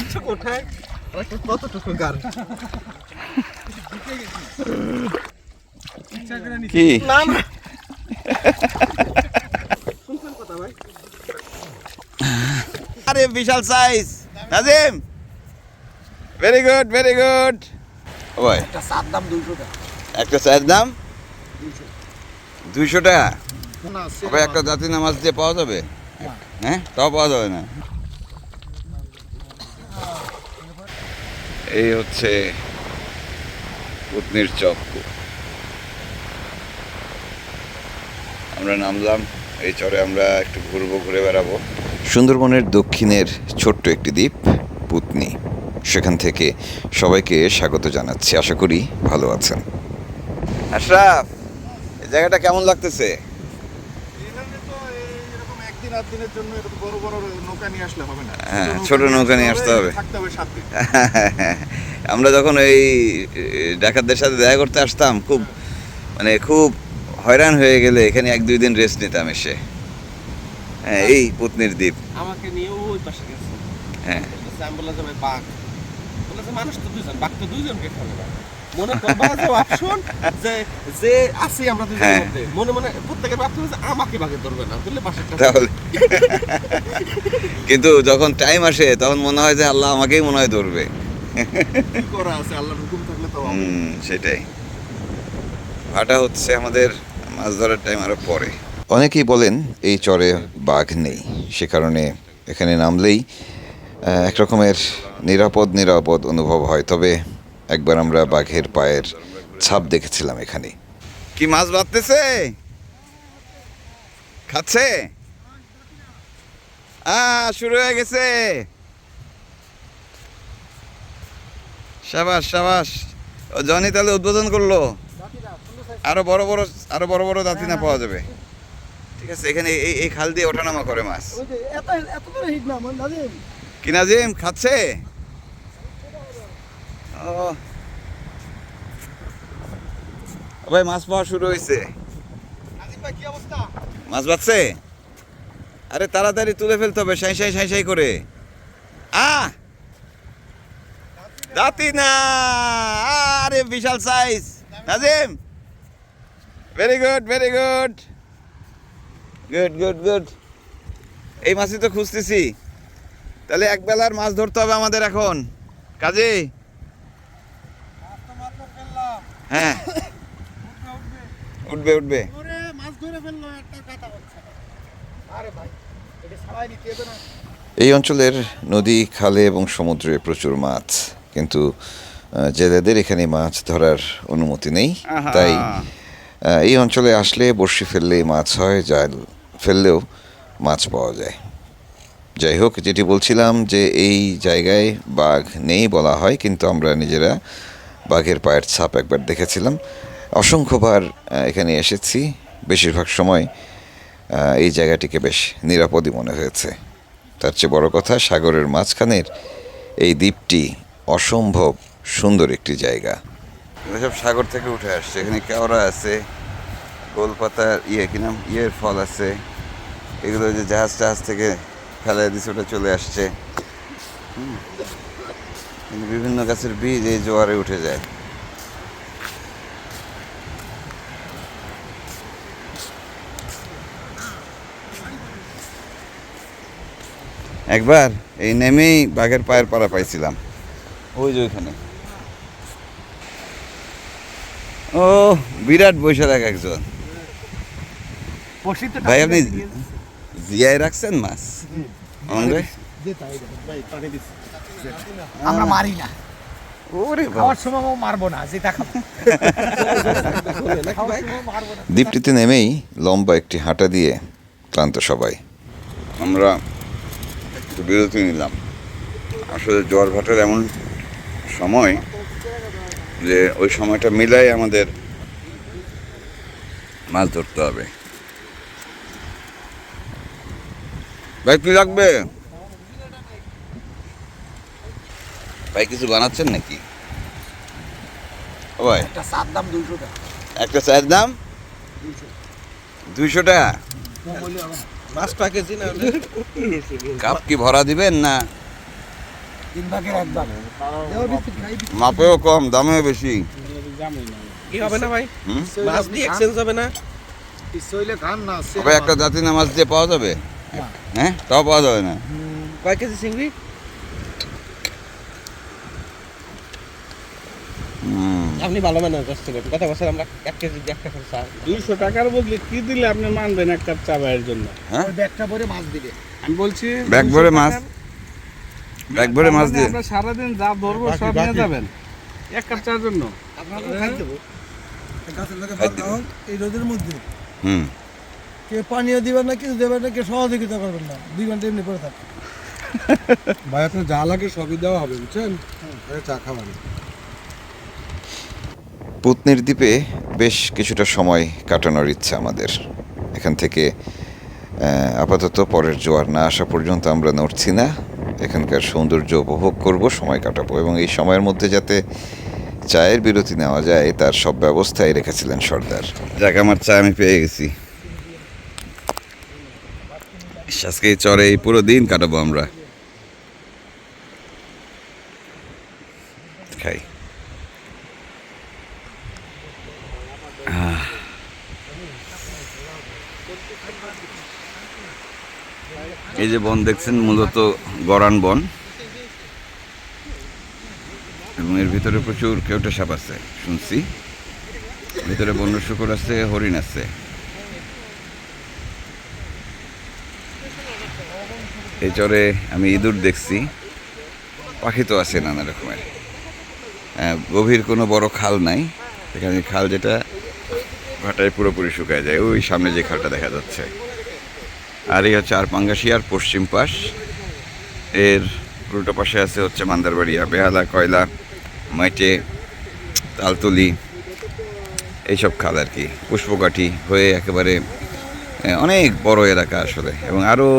কতটুকু ওঠায়? কতটুকু গার কি? আরে বিশাল size Nazim. Very good very good ভাই। একটা সাত দাম দুইশো টাকা। একটা চায়ের দাম? দুইশো। টাকা? একটা জাতি নামাজ দিয়ে পাওয়া যাবে? হ্যাঁ? তাও পাওয়া যাবে না? এই হচ্ছে পুতনির চক। আমরা নামলাম এই চরে আমরা একটু ঘুরবো, ঘুরে বেড়াবো। সুন্দরবনের দক্ষিণের ছোট্ট একটি দ্বীপ পুতনি সেখান থেকে সবাইকে স্বাগত জানাচ্ছি। আশা করি ভালো আছেন। আশরাফ জায়গাটা কেমন লাগতেছে? এরকম একদিন দিনের জন্য এরকম বড় বড় নৌকা নিয়ে আসলে হবে না। হ্যাঁ, ছোট নৌকা নিয়ে আসতে হবে। থাকতে হবে সাত দিন। আমরা যখন এই ডাকাতদের সাথে দেখা করতে আসতাম খুব মানে খুব হয়রান হয়ে গেলে এখানে এক দুই দিন রেস্ট নিতাম এসে। হ্যাঁ এই পত্নীর দ্বীপ। আমাকে নিয়ে ওই পাশে গেছে। হ্যাঁ। আমি বললাম যে ভাই বাঘ। বলেছে মানুষ তো দুজন বাঘ তো দুইজনকে খাবে। মনে করবা যে অপশন যে যে আছি আমরা দুজনের হ্যাঁ। মধ্যে মনে মনে প্রত্যেকের ভাবতে যে আমাকে বাঘে ধরবে না বুঝলে তাহলে। কিন্তু যখন টাইম আসে তখন মনে হয় যে আল্লাহ আমাকেই মনে হয় ধরবে। কি করা আছে? আল্লাহর হুকুম থাকলে তো সেটাই। ভাটা হচ্ছে আমাদের মাছ ধরার টাইম আরও পরে। অনেকেই বলেন এই চরে বাঘ নেই সে কারণে এখানে নামলেই এক রকমের নিরাপদ নিরাপদ অনুভব হয়। তবে একবার আমরা বাঘের পায়ের ছাপ দেখেছিলাম এখানে কি মাছ বাঁধতেছে? খাচ্ছে? শুরু হয়ে গেছে। সাবাস সাবাস। ও জনি তাহলে উদ্বোধন করল। আরও বড় বড় আরও বড় বড় দাঁতি না পাওয়া যাবে। ঠিক আছে এখানে এই এই খাল দিয়ে ওঠানামা করে মাছ। ওই যে এত এত করে হিট না আমার নাজিম। কি নাজিম খাচ্ছে? ভাই মাছ পাওয়া শুরু হয়েছে মাছ বাচ্ছে? আরে তাড়াতাড়ি তুলে ফেলতে হবে সাই সাই সাই সাই করে। আ! দাঁতি না! আরে বিশাল size Nazim! Very good very good good good good এই মাছই তো খুঁজতেছি। তাহলে এক বেলার মাছ ধরতে হবে আমাদের এখন। কাজে হ্যাঁ উঠবে উঠবে ওরে মাছ ধরে ফেলল একটা কথা বলছে আরে ভাই এটা সবাই নিতে হবে না। এই অঞ্চলের নদী খালে এবং সমুদ্রে প্রচুর মাছ কিন্তু জেলেদের এখানে মাছ ধরার অনুমতি নেই। তাই এই অঞ্চলে আসলে বড়শি ফেললে মাছ হয় জাল ফেললেও মাছ পাওয়া যায়। যাই হোক যেটি বলছিলাম যে এই জায়গায় বাঘ নেই বলা হয় কিন্তু আমরা নিজেরা বাঘের পায়ের ছাপ একবার দেখেছিলাম। অসংখ্যবার এখানে এসেছি। বেশিরভাগ সময় এই জায়গাটিকে বেশ নিরাপদই মনে হয়েছে। তার চেয়ে বড় কথা, সাগরের মাঝখানের এই দ্বীপটি অসম্ভব সুন্দর একটি জায়গা। সব সাগর থেকে উঠে আসছে। এখানে কেওড়া আছে, গোলপাতার ইয়ে কি নাম? ইয়ের ফল আছে। এগুলো যে জাহাজ টাহাজ থেকে ফেলে দিচ্ছে ওটা চলে আসছে। হুম। কিন্তু বিভিন্ন গাছের বীজ এই জোয়ারে উঠে যায়। একবার এই নেমেই বাঘের পায়ের পাড়া পাইছিলাম। ওই যে ওইখানে। ও বিরাট বৈশাখ এক একজন ভাই আপনি জিয়ায় রাখছেন মাছ? আমাদের? আমরা মারি না। দ্বীপটিতে নেমেই লম্বা একটি হাঁটা দিয়ে ক্লান্ত সবাই। আমরা একটু বিরতি নিলাম। আসলে জ্বর ভাটার এমন সময় যে ওই সময়টা মিলাই আমাদের মাছ ধরতে হবে। ভাই কি লাগবে ভাই কিছু বানাচ্ছেন নাকি? ভাই একটা সাত দাম দুইশো টাকা। একটা চায়ের দাম? দুইশো। টাকা? কেজি না কাপ কি ভরা দিবেন না? মাপেও কম দামেও বেশি। কি হবে না ভাই? মাছ দিয়ে এক্সচেঞ্জ হবে না? না একটা জাতি নামাজ দিয়ে পাওয়া যাবে? হ্যাঁ? তাও পাওয়া যাবে না। কয় কেজি চিংড়ি? আপনি ভালো ম্যানেজ করছেন কথা বছর আমরা এক কেজি একটা করে চা দুইশো টাকার বদলে কি দিলে আপনি মানবেন এক কাপ চা ভাইয়ের জন্য? হ্যাঁ? ব্যাগটা ভরে মাছ দিবে। আমি বলছি ব্যাগ 200 ভরে মাছ ব্যাগ ভরে মাছ মানে দিয়ে। আমরা সারাদিন যা ধরবো সব নিয়ে যাবেন। এক কাপ চার জন্য। আপনাকে খাই দেবো। দিবো। এই রোদের মধ্যে। হুম। কে পানীয় দিবেন না কিছু দেবেন না কে সহযোগিতা করবেন না। দুই ঘণ্টা এমনি পড়ে থাকবে ভাই আপনার যা লাগে সবই দেওয়া হবে বুঝছেন? চা খাবেন পুতনির দ্বীপে বেশ কিছুটা সময় কাটানোর ইচ্ছা আমাদের। এখান থেকে আপাতত পরের জোয়ার না আসা পর্যন্ত আমরা নড়ছি না। এখানকার সৌন্দর্য উপভোগ করব, সময় কাটাবো এবং এই সময়ের মধ্যে যাতে চায়ের বিরতি নেওয়া যায়, তার সব ব্যবস্থাই রেখেছিলেন সর্দার। যাক, আমার চা আমি পেয়ে গেছি। আজকে চরে এই পুরো দিন কাটাবো আমরা। খাই। এই যে বন দেখছেন মূলত গরান বন। এবং এর ভিতরে প্রচুর কেউটা সাপ আছে শুনছি। ভিতরে বন্য শুকর আছে হরিণ আছে। এই চরে আমি ইঁদুর দেখছি। পাখি তো আছে নানা রকমের। আহ, গভীর কোনো বড় খাল নাই। এখানে খাল যেটা ভাটায় পুরোপুরি শুকায় যায়। ওই সামনে যে খালটা দেখা যাচ্ছে। আর এই হচ্ছে আর পাঙ্গাশিয়ার পশ্চিম পাশ। এর উল্টো পাশে আছে হচ্ছে মান্দারবাড়িয়া, বেহালা, কয়লা, মাইটে, তালতুলি, এইসব খাল আর কি। পুষ্পকাঠি হয়ে একেবারে অনেক বড় এলাকা আসলে। এবং আরও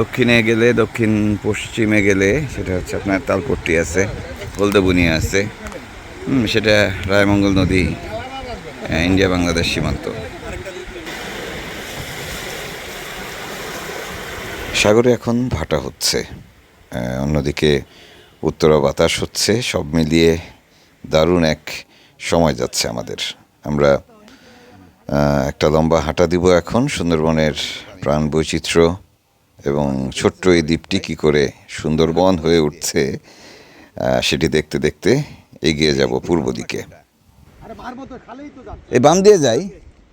দক্ষিণে গেলে, দক্ষিণ পশ্চিমে গেলে সেটা হচ্ছে আপনার তালপট্টি আছে, হলদেবুনিয়া আছে। সেটা রায়মঙ্গল নদী ইন্ডিয়া বাংলাদেশ সীমান্ত। সাগরে এখন ভাটা হচ্ছে। অন্যদিকে উত্তরা বাতাস হচ্ছে সব মিলিয়ে দারুণ এক সময় যাচ্ছে আমাদের। আমরা একটা লম্বা হাঁটা দিব এখন সুন্দরবনের প্রাণ বৈচিত্র্য এবং ছোট্ট এই দ্বীপটি কী করে সুন্দরবন হয়ে উঠছে সেটি দেখতে দেখতে এগিয়ে যাব পূর্ব দিকে। এই বাম দিয়ে যাই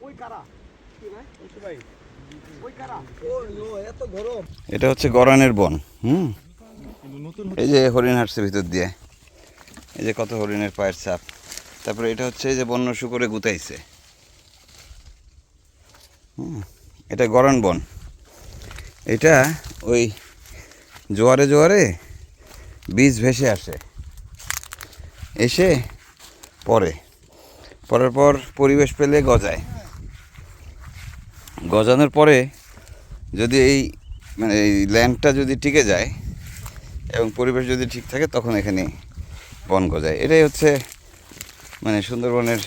ওই কারা ওই কারা ও ও, এত গরম এটা হচ্ছে গরানের বন, হুম? এই যে হরিণ হাঁটছে ভিতর দিয়ে। এই যে কত হরিণের পায়ের ছাপ। তারপরে এটা হচ্ছে এই যে বন্য শুকরে গুতাইছে। হুম, এটা গরান বন। এটা ওই জোয়ারে জোয়ারে বীজ ভেসে আসে। এসে পরে পরের পর পরিবেশ পেলে গজায়। গজানোর পরে যদি এই মানে এই ল্যান্ডটা যদি টিকে যায় এবং পরিবেশ যদি ঠিক থাকে, তখন এখানে বন গজায় এটাই হচ্ছে মানে সুন্দরবনের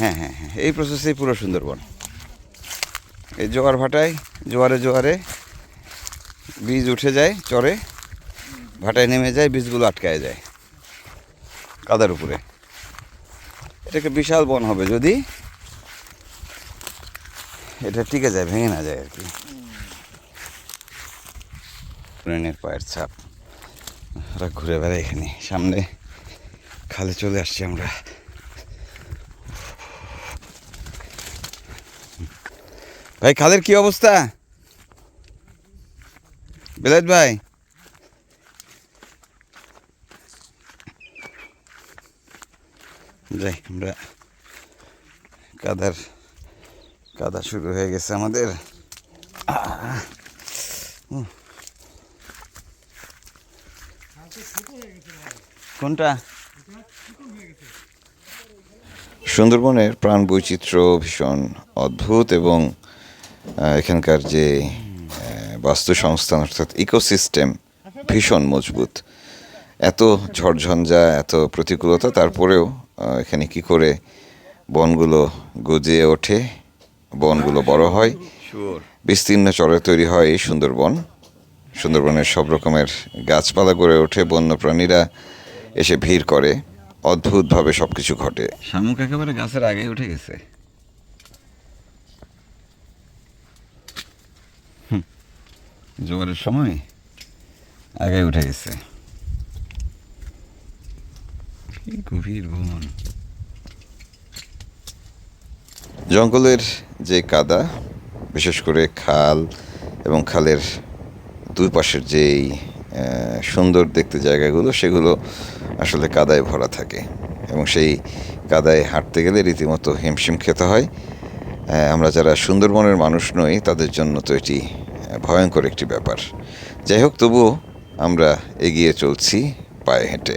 হ্যাঁ হ্যাঁ হ্যাঁ এই প্রসেসেই পুরো সুন্দরবন। এই জোয়ার ভাটায়, জোয়ারে জোয়ারে বীজ উঠে যায় চরে, ভাটায় নেমে যায়, বীজগুলো আটকায় যায় কাদার উপরে। এটাকে বিশাল বন হবে যদি এটা টিকে যায়, ভেঙে না যায় আর কি। ট্রেনের পায়ের ছাপ। ওরা ঘুরে বেড়ায় এখানে। সামনে খালে চলে আসছি আমরা। ভাই, খালের কি অবস্থা? বেলাত ভাই। যাই, আমরা কাদার কাদা শুরু হয়ে গেছে আমাদের। কোনটা? সুন্দরবনের প্রাণ বৈচিত্র্য ভীষণ অদ্ভুত এবং এখানকার যে বাস্তু সংস্থান অর্থাৎ ইকোসিস্টেম ভীষণ মজবুত। এত ঝড়ঝঞ্ঝা, এত প্রতিকূলতা, তারপরেও এখানে কি করে বনগুলো গজিয়ে ওঠে? বনগুলো বড় হয়। বিস্তীর্ণ চরে তৈরি হয় এই সুন্দরবন। সুন্দরবনের সব রকমের গাছপালা গড়ে ওঠে বন্যপ্রাণীরা এসে ভিড় করে। অদ্ভুতভাবে সব কিছু ঘটে। শামুক একেবারে গাছের আগে উঠে গেছে। জোয়ারের সময় আগে উঠে গেছে। গভীর বন। জঙ্গলের যে কাদা বিশেষ করে খাল এবং খালের দুই পাশের যেই সুন্দর দেখতে জায়গাগুলো সেগুলো আসলে কাদায় ভরা থাকে। এবং সেই কাদায় হাঁটতে গেলে রীতিমতো হিমশিম খেতে হয়। আমরা যারা সুন্দরবনের মানুষ নই তাদের জন্য তো এটি ভয়ঙ্কর একটি ব্যাপার। যাই হোক তবুও আমরা এগিয়ে চলছি পায়ে হেঁটে।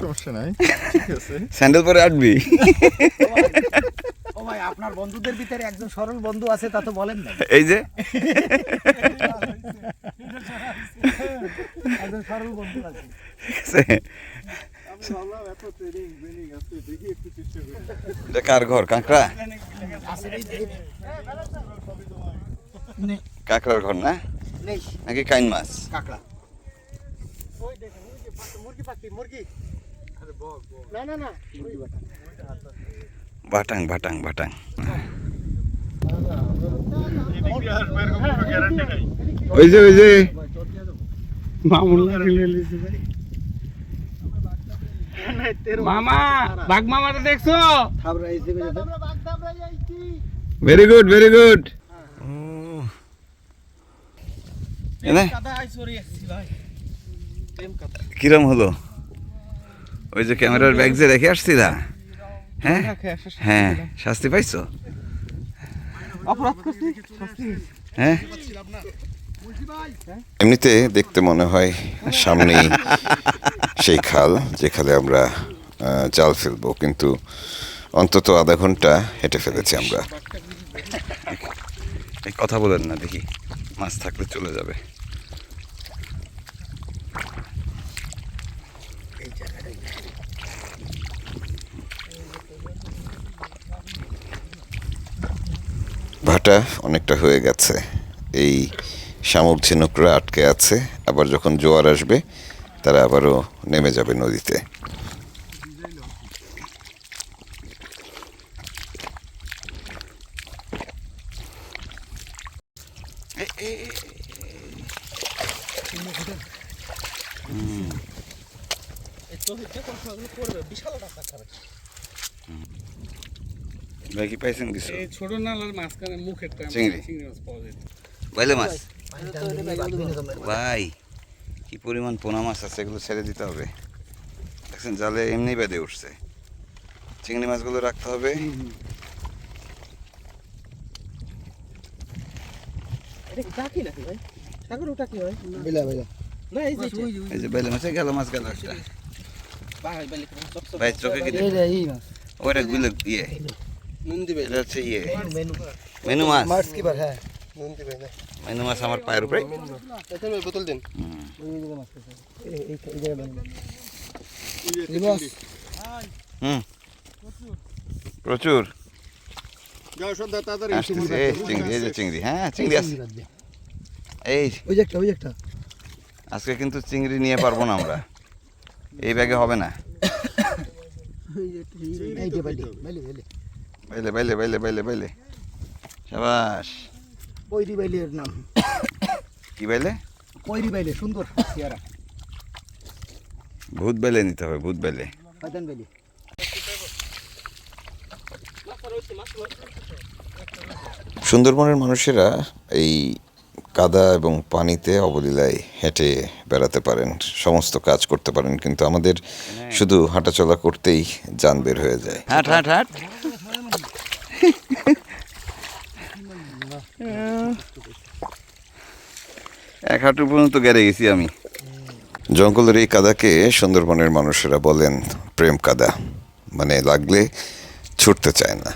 সমস্যা নাই স্যান্ডেল পরে আটবি আপনার বন্ধুদের ভিতরে একজন সরল বন্ধু আছে তা তো বলেন না এই যে? একজন সরল বন্ধু আছে। কার ঘর? কাঁকড়া? নেই কাঁকড়ার ঘর না? নেই। নাকি কাইন মাছ? কাকড়া। ওই দেখেন ওই যে পাখি, মুরগি পাখি মুরগি না না না। মুরগি বাটাং বাটাং বাটাং। ওই যে ওই যে। মামা বাঘ মামাটা দেখছ? ভেরি গুড ভেরি গুড কিরম হলো? ওই যে ক্যামেরার ব্যাগ যে রেখে আসছিলা? হ্যাঁ? হ্যাঁ শাস্তি পাইছো? অপরাধ করছি হ্যাঁ? এমনিতে দেখতে মনে হয় সামনেই সেই খাল যেখানে আমরা জাল ফেলব কিন্তু অন্তত আধা ঘণ্টা হেঁটে ফেলেছি আমরা। কথা বলেন না দেখি মাছ থাকলে চলে যাবে। ভাটা অনেকটা হয়ে গেছে এই শামুক ঝিনুকরা আটকে আছে আবার যখন জোয়ার আসবে তারা আবারও নেমে যাবে নদীতে বিশাল পাইছেন কিছু? এই ছোট নালার মাঝখানে মুখেরটা চিংড়ি। চিংড়ি মাছ পাওয়া যায়। বাইলে মাছ? ভাই কি পরিমাণ পোনা মাছ আছে এগুলো ছেড়ে দিতে হবে। দেখছেন জালে এমনি বেঁধে উঠছে। চিংড়ি মাছগুলো রাখতে হবে। এটা ভাই? সাগর ওটা কি হয় বেলা বেলা। না এই যে এই মাছে গেল মাছ গেল একটা। ভাই চোখে গুলো ইয়ে। এটা হচ্ছে ইয়ে মেনু মাছ মাছ হ্যাঁ মেনু মাছ আমার পায়ের উপরে বোতল দিন প্রচুর চিংড়ি এই যে চিংড়ি হ্যাঁ চিংড়ি আছে এই একটা ওই একটা আজকে কিন্তু চিংড়ি নিয়ে পারব না আমরা এই ব্যাগে হবে না বাইলে বাইলে বাইলে বাইলে বাইলে সাবাস কৈরি বাইলের নাম। কি বাইলে কৈরি বাইলে সুন্দর চেহারা। ভূত বাইলে নিতে হবে ভূত বাইলে পাইতান বাইলে সুন্দরবনের মানুষেরা এই কাদা এবং পানিতে অবলীলায় হেঁটে বেড়াতে পারেন সমস্ত কাজ করতে পারেন কিন্তু আমাদের হ্যাঁ। শুধু হাঁটাচলা করতেই যান বের হয়ে যায়। হাঁট হাঁট হাঁট। এক হাঁটু পর্যন্ত গেড়ে গেছি আমি। জঙ্গলের এই কাদাকে সুন্দরবনের মানুষেরা বলেন প্রেম কাদা। মানে লাগলে ছুটতে চায় না।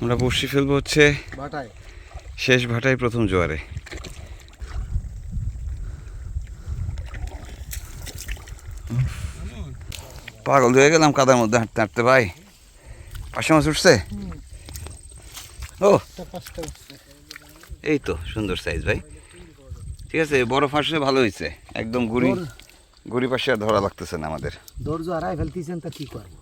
আমরা বসি ফেলব হচ্ছে শেষ ভাটাই প্রথম জোয়ারে। পাগল হয়ে গেলাম কাদার মধ্যে হাঁটতে হাঁটতে ভাই। পাশে মাছ উঠছে? ও। এই তো সুন্দর সাইজ ভাই। ঠিক আছে বড় ফাঁসে ভালো হয়েছে একদম গুড়ি গুড়ি পাশে আর ধরা লাগতেছে না আমাদের। ধৈর্য হারাই ফেলতেছেন তা কি করব?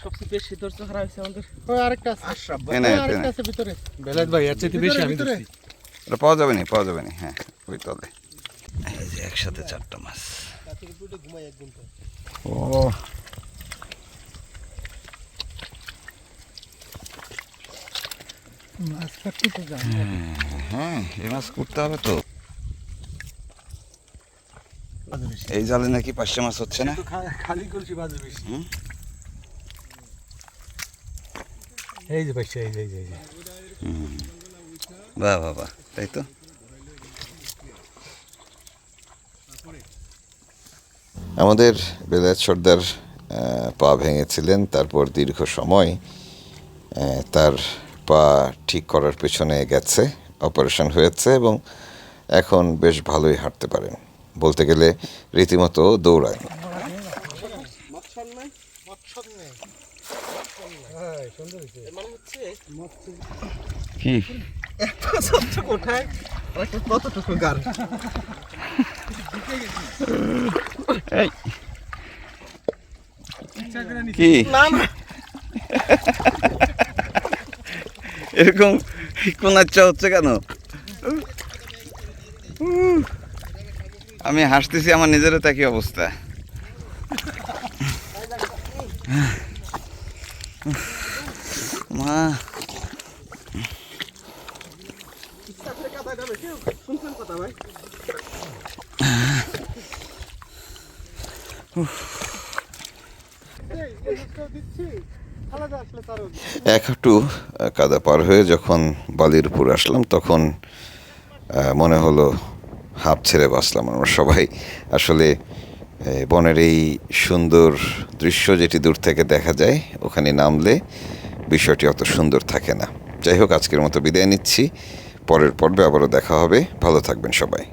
সবচেয়ে বেশি ধৈর্য হারা হয়েছে আমাদের। ওই আরেকটা আছে। আশরাফ আছে ভিতরে। ভাই এর বেশি আমি ভিতরে, এটা পাওয়া যাবে না? পাওয়া যাবে না হ্যাঁ ওই তলে। এই যে একসাথে চারটা মাছ। ও মাছ কাটতে তো যান হ্যাঁ এই মাছ করতে হবে তো। এই জালে নাকি পাঁচটা মাছ হচ্ছে না? খালি কলসি বাজে বেশি। হুম? এই যে এই যে এই যে বাহ বাহ বাহ তাই তো? আমাদের বেলায়েত সর্দার পা ভেঙেছিলেন তারপর দীর্ঘ সময় তার পা ঠিক করার পেছনে গেছে অপারেশন হয়েছে এবং এখন বেশ ভালোই হাঁটতে পারেন। বলতে গেলে রীতিমতো দৌড়ায় মানে কি কতটুকু গান কি? না না। এরকম কোন ইচ্ছা হচ্ছে কেন আমি হাসতেছি আমার নিজেরও তাকি অবস্থা মা দিচ্ছি এক আহ, কাদা পার হয়ে যখন বালির উপর আসলাম তখন মনে হলো হাঁপ ছেড়ে বাঁচলাম আমরা সবাই। আসলে বনের এই সুন্দর দৃশ্য যেটি দূর থেকে দেখা যায় ওখানে নামলে বিষয়টি অত সুন্দর থাকে না। যাই হোক আজকের মতো বিদায় নিচ্ছি। পরের পর্বে আবারও দেখা হবে। ভালো থাকবেন সবাই।